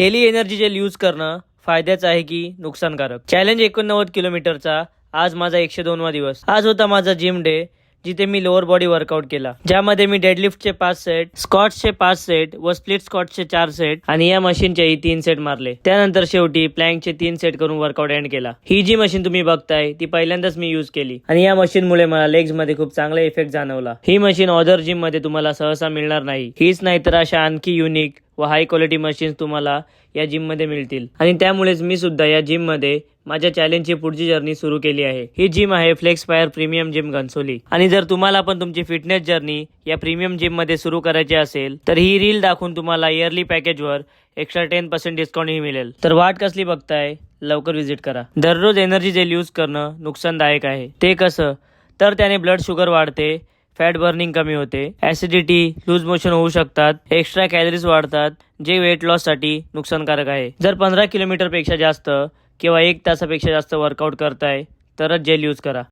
Daily energy gel use करणं फायद्याचं आहे की नुकसानकारक? चॅलेंज एकोणनव्वद किलोमीटरचा. आज माझा एकशे दोनवा दिवस. आज होता माझा जिम डे जिथे मी लोअर बॉडी वर्कआउट केला. ज्यामध्ये मी डेडलिफ्टचे पाच सेट स्कॉट्सचे पाच सेट व स्प्लिट स्कॉट्सचे चार सेट आणि या मशीनचेही तीन सेट मारले. त्यानंतर शेवटी प्लँकचे तीन सेट करून वर्कआउट एंड केला. ही जी मशीन तुम्ही बघताय ती पहिल्यांदाच मी यूज केली. आणि या मशीनमुळे मला लेग्समध्ये खूप चांगला इफेक्ट जाणवला. ही मशीन ऑदर जिममध्ये तुम्हाला सहसा मिळणार नाही. हीच नाही तर अशा आणखी युनिक व हाय क्वालिटी मशीन्स तुम्हाला या जिममध्ये मिळतील. आणि त्यामुळेच मी सुद्धा या जिममध्ये माझ्या चॅलेंजची पुढची जर्नी सुरू केली आहे. ही जिम आहे flex fire premium gym Ghansoli आणि जर तुम्हाला पण तुमची फिटनेस जर्नी या प्रीमियम जिममध्ये सुरू करायची असेल तर ही रील दाखवून तुम्हाला इयरली पॅकेजवर एक्स्ट्रा टेन पर्सेंट डिस्काउंटही मिळेल. तर वाट कसली बघताय लवकर व्हिजिट करा. दररोज एनर्जी जेल यूज करणं नुकसानदायक आहे. ते कसं? तर त्याने ब्लड शुगर वाढते फॅट बर्निंग कमी होते. ऍसिडिटी लूज मोशन होऊ शकतात. एक्स्ट्रा कॅलरीज वाढतात जे वेट लॉससाठी नुकसानकारक आहे. जर पंधरा किलोमीटरपेक्षा जास्त किंवा एक तासापेक्षा जास्त वर्कआउट करताय तरच जेल यूज करा.